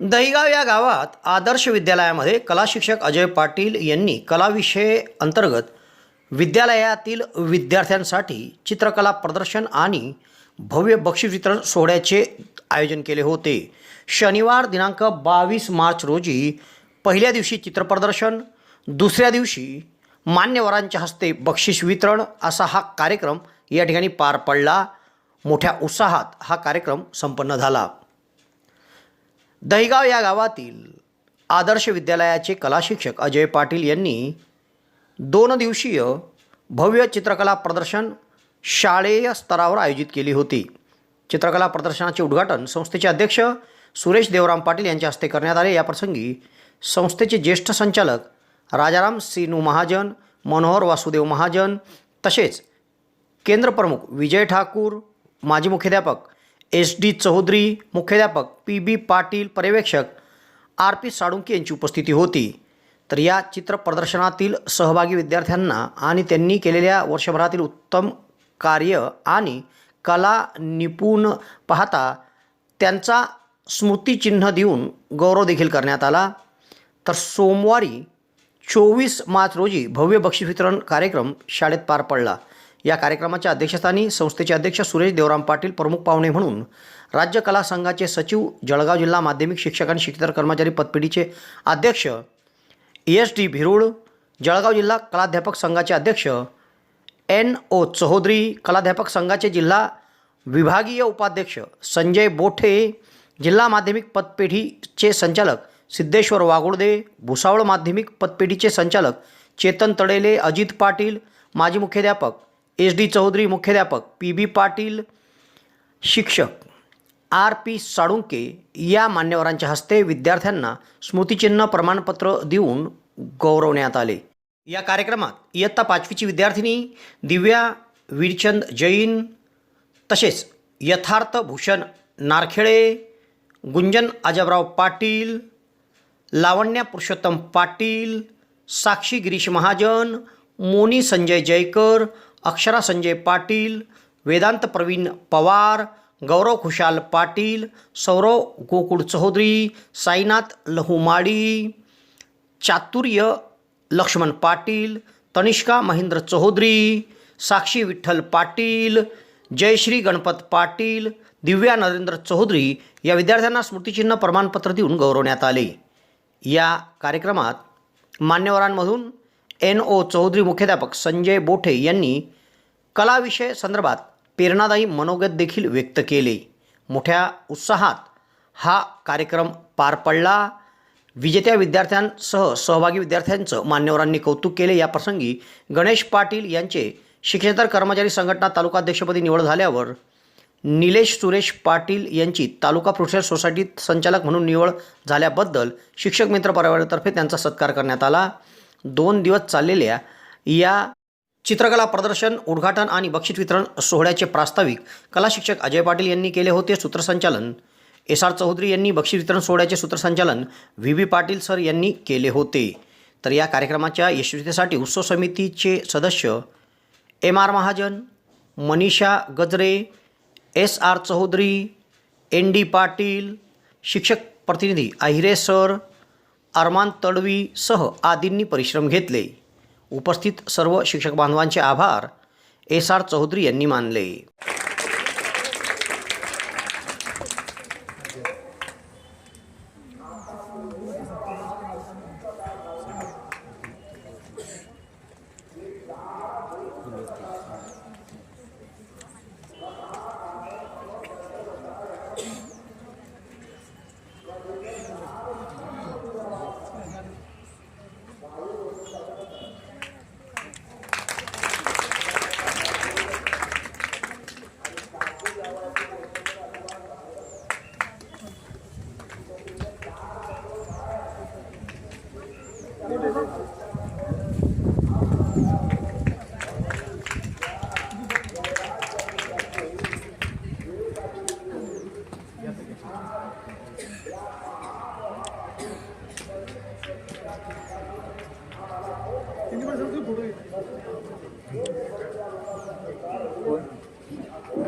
दहिगाव या गावात आदर्श विद्यालयामध्ये कला शिक्षक अजय पाटील यांनी कलाविषय अंतर्गत विद्यालयातील विद्यार्थ्यांसाठी चित्रकला प्रदर्शन आणि भव्य बक्षीस वितरण सोहळ्याचे आयोजन केले होते. शनिवार दिनांक बावीस मार्च रोजी पहिल्या दिवशी चित्रप्रदर्शन दुसऱ्या दिवशी मान्यवरांच्या हस्ते बक्षीस वितरण असा हा कार्यक्रम या ठिकाणी पार पडला. मोठ्या उत्साहात हा कार्यक्रम संपन्न झाला. दहिगाव या गावातील आदर्श विद्यालयाचे कला शिक्षक अजय पाटील यांनी दोन दिवसीय भव्य चित्रकला प्रदर्शन शाळेय स्तरावर आयोजित केली होती. चित्रकला प्रदर्शनाचे उद्घाटन संस्थेचे अध्यक्ष सुरेश देवराम पाटील यांच्या हस्ते करण्यात आले. याप्रसंगी संस्थेचे ज्येष्ठ संचालक राजाराम सिनू महाजन मनोहर वासुदेव महाजन तसेच केंद्रप्रमुख विजय ठाकूर माजी मुख्याध्यापक एस डी चौधरी मुख्याध्यापक पी बी पाटील पर्यवेक्षक आर पी साळुंके यांची उपस्थिती होती. तर या चित्र प्रदर्शनातील सहभागी विद्यार्थ्यांना आणि त्यांनी केलेल्या वर्षभरातील उत्तम कार्य आणि कला निपुण पाहता त्यांचा स्मृतिचिन्ह देऊन गौरव देखील करण्यात आला. तर सोमवारी चोवीस मार्च रोजी भव्य बक्षीस वितरण कार्यक्रम शाळेत पार पडला. या कार्यक्रमाच्या अध्यक्षस्थानी संस्थेचे अध्यक्ष सुरेश देवराम पाटील प्रमुख पाहुणे म्हणून राज्य कला संघाचे सचिव जळगाव जिल्हा माध्यमिक शिक्षक आणि शिक्षितर कर्मचारी पतपिढीचे अध्यक्ष एस डी भिरुळ जळगाव जिल्हा कलाध्यापक संघाचे अध्यक्ष एन ओ चौधरी कलाध्यापक संघाचे जिल्हा विभागीय उपाध्यक्ष संजय बोठे जिल्हा माध्यमिक पतपेढीचे संचालक सिद्धेश्वर वागुळदे भुसावळ माध्यमिक पतपेढीचे संचालक चेतन तडेले अजित पाटील माजी मुख्याध्यापक एस डी चौधरी मुख्याध्यापक पी बी पाटील शिक्षक आर पी साळुंके या मान्यवरांच्या हस्ते विद्यार्थ्यांना स्मृतिचिन्ह प्रमाणपत्र देऊन गौरवण्यात आले. या कार्यक्रमात इयत्ता पाचवीची विद्यार्थिनी दिव्या वीरचंद जैन तसेच यथार्थ भूषण नारखेळे गुंजन अजबराव पाटील लावण्या पुरुषोत्तम पाटील साक्षी गिरीश महाजन मोनी संजय जयकर अक्षरा संजय पाटील वेदांत प्रवीण पवार गौरव खुशाल पाटील सौरव गोकुळ चौधरी साईनाथ लहुमाडी चातुर्य लक्ष्मण पाटील तनिष्का महेंद्र चौधरी साक्षी विठ्ठल पाटील जयश्री गणपत पाटील दिव्या नरेंद्र चौधरी या विद्यार्थ्यांना स्मृतिचिन्ह प्रमाणपत्र देऊन गौरवण्यात आले. या कार्यक्रमात मान्यवरांमधून एन ओ चौधरी मुख्याध्यापक संजय बोठे यांनी कलाविषय संदर्भात प्रेरणादायी मनोगत देखील व्यक्त केले. मोठ्या उत्साहात हा कार्यक्रम पार पडला. विजेत्या विद्यार्थ्यांसह सहभागी विद्यार्थ्यांचं मान्यवरांनी कौतुक केले. या प्रसंगी गणेश पाटील यांचे शिक्षेतर कर्मचारी संघटना तालुकाध्यक्षपदी निवड झाल्यावर निलेश सुरेश पाटील यांची तालुका प्रोफेसर सोसायटीत संचालक म्हणून निवड झाल्याबद्दल शिक्षक मित्र परिवारातर्फे त्यांचा सत्कार करण्यात आला. दोन दिवस चाललेल्या या चित्रकला प्रदर्शन उद्घाटन आणि बक्षीस वितरण सोहळ्याचे प्रास्ताविक कला शिक्षक अजय पाटील यांनी केले होते. सूत्रसंचालन एस आर चौधरी यांनी बक्षीस वितरण सोहळ्याचे सूत्रसंचालन व्ही व्ही पाटील सर यांनी केले होते. तर या कार्यक्रमाच्या यशस्वीतेसाठी उत्सव समितीचे सदस्य M R Mahajan Manisha Gajare S R Chaudhari N D Patil शिक्षक प्रतिनिधी आहिरे सर अरमान तडवी सह आदींनी परिश्रम घेतले. उपस्थित सर्व शिक्षक बांधवांचे आभार. एस आर चौधरी यांनी मानले. Thank you.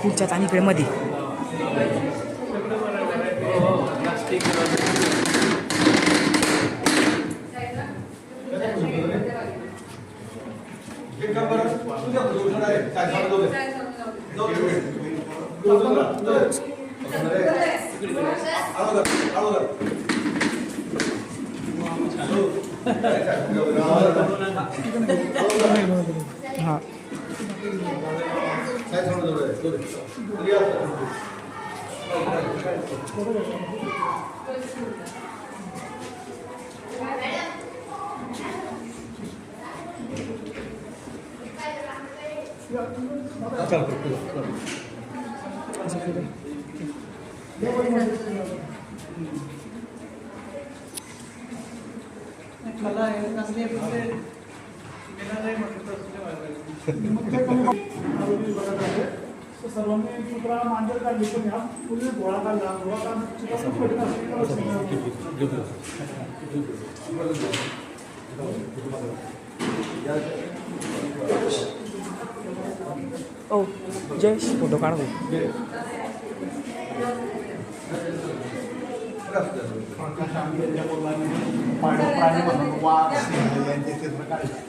कारण का पुढच्यात आणि इकडे मध्ये हां। नाही थोडं थोडं थोडं या मला कसले कुठे मग सर्वांनी चित्रा मांडर काढली पण ह्या पूर्वी गोळा काढला. गोळा असेल ओ जयेश फोटो काढ. प्राणी म्हणून वाघ यांचे चित्र काढले.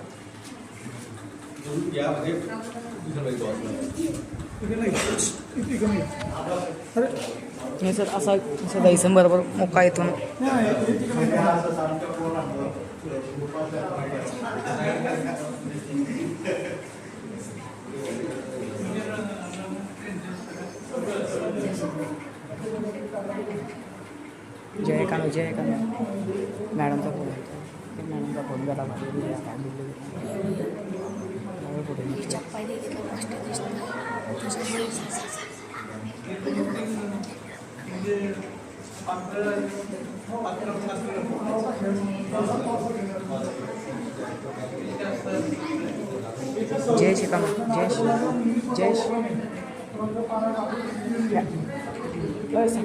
यायला इथे नाही इथे नाही अरे नाही सर असा असं द्यायचं बरोबर मोका येतो ना नाही इथे नाही जय कानो जय कानो मॅडमचा फोन आहे मॅडमचा फोन झाला फोटो पहिले घेतलं दिसतं जय श्री कानो जय श्री जय श्री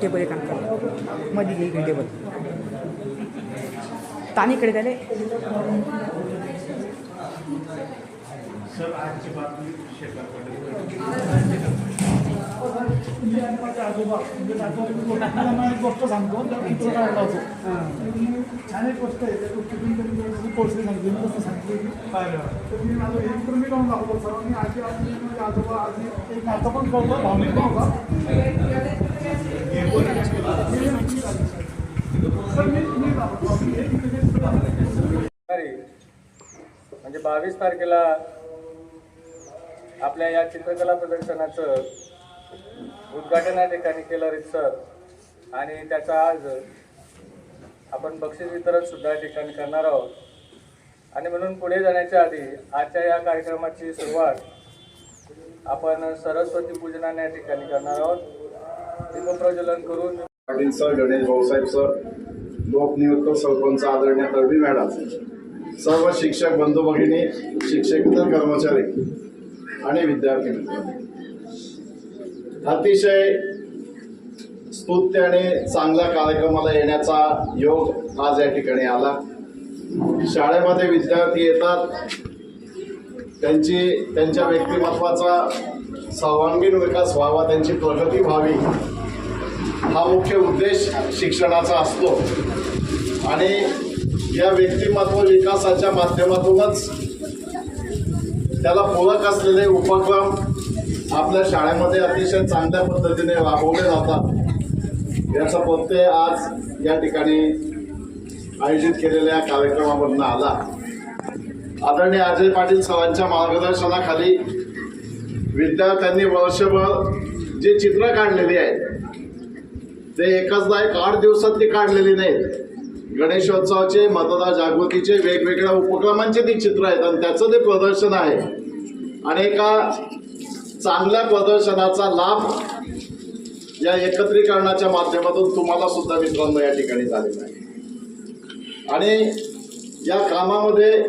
टेबल एक काममध्ये घे टेबल तानी इकडे सर आजची आणि माझे आजोबा म्हणजे एक गोष्ट सांगतो काढला होतो मी छान एक गोष्ट आहे त्या गोष्टीतून त्यांनी जशी सांगितली मी कसं सांगितली तर मी माझं एक तर मी काढून दाखवतो सर्वांनी आजी आजी म्हणजे आजोबा आजी एक नातं पण कळतं भावनिक मी मी दाखवतो म्हणजे बावीस तारखेला आपल्या या चित्रकला प्रदर्शनाचं उद्घाटन या ठिकाणी केलं रितसर आणि त्याचा आज आपण बक्षीस वितरण सुद्धा या ठिकाणी करणार आहोत. आणि म्हणून पुढे जाण्याच्या आधी आजच्या या कार्यक्रमाची सुरुवात आपण सरस्वती पूजनाने या ठिकाणी करणार आहोत. दीपप्रज्वलन करून पाटील सर गणेश भाऊसाहेब सर लोकनियुक्त सरपंच आदरणीय तळवी मॅडम सर्व शिक्षक बंधू भगिनी शिक्षकेतर कर्मचारी आणि विद्यार्थी अतिशय स्तुत्य आणि चांगल्या कार्यक्रमाला येण्याचा योग आज या ठिकाणी आला. शाळेमध्ये विद्यार्थी येतात. त्यांची त्यांच्या व्यक्तिमत्वाचा सर्वांगीण विकास व्हावा त्यांची प्रगती व्हावी हा मुख्य उद्देश शिक्षणाचा असतो. आणि या व्यक्तिमत्व विकासाच्या माध्यमातूनच त्याला पूरक असलेले उपक्रम आपल्या शाळेमध्ये अतिशय चांगल्या पद्धतीने राबवले जातात. याचा प्रत्यय आज या ठिकाणी आयोजित केलेल्या कार्यक्रमामधून आला. आदरणीय अजय पाटील सरांच्या मार्गदर्शनाखाली विद्यार्थ्यांनी वर्षभर जे चित्र काढलेली आहेत ते एकचदा एक आठ दिवसात ती काढलेली नाहीत. गणेशोत्सवाचे मतदार जागृतीचे वेगवेगळ्या उपक्रमांचे ते चित्र आहेत आणि त्याचं ते प्रदर्शन आहे. आणि एका चांगल्या प्रदर्शनाचा लाभ या एकत्रीकरणाच्या माध्यमातून तुम्हाला सुद्धा मित्रांनो या ठिकाणी झालेला आहे. आणि या कामामध्ये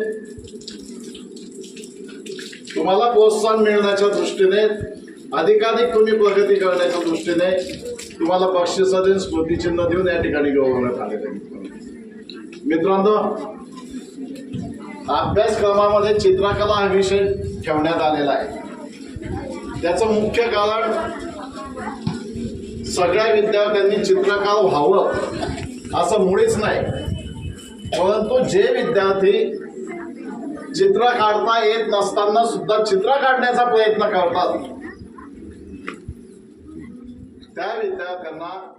तुम्हाला प्रोत्साहन मिळण्याच्या दृष्टीने अधिकाधिक तुम्ही प्रगती करण्याच्या दृष्टीने तुम्हाला बक्षीस देऊन स्मृतिचिन्ह देऊन या ठिकाणी गौरवण्यात आलेलं आहे. मित्रांनो अभ्यासक्रमामध्ये चित्रकला हा विषय ठेवण्यात आलेला आहे. त्याचं मुख्य कारण सगळ्या विद्यार्थ्यांनी चित्रकार व्हावं असं मुळीच नाही. परंतु जे विद्यार्थी चित्र काढता येत नसताना सुद्धा चित्र काढण्याचा प्रयत्न करतात त्या विद्यार्थ्यांना